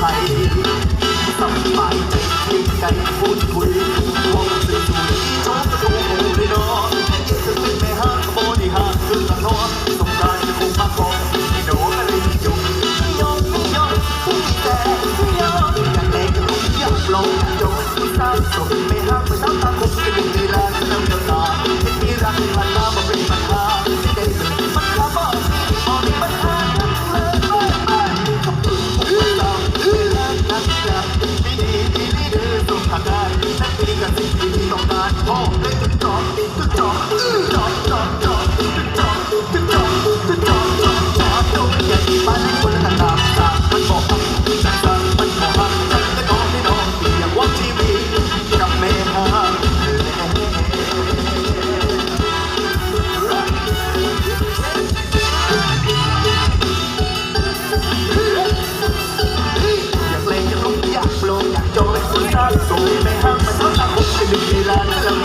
ไสัายใจพูดคุยวางใจโอสุดชอบกระดูกหูเลยาะไะเป็นแม่ห้างขโมยางขึ้นหลังล้อการคงาก่อนที่โดนอะไม่ยอมยมผู้แต่มอยากเล่นกับลูกอยากลงโดนผู้สร้างไม่ห้างไม่ต้องมคงจะเป็นดีแลนด์เดินตาเป็นที่รักมันมาบอกเป็นานสูงในห้างมันต้องตาคบกันดีเลาน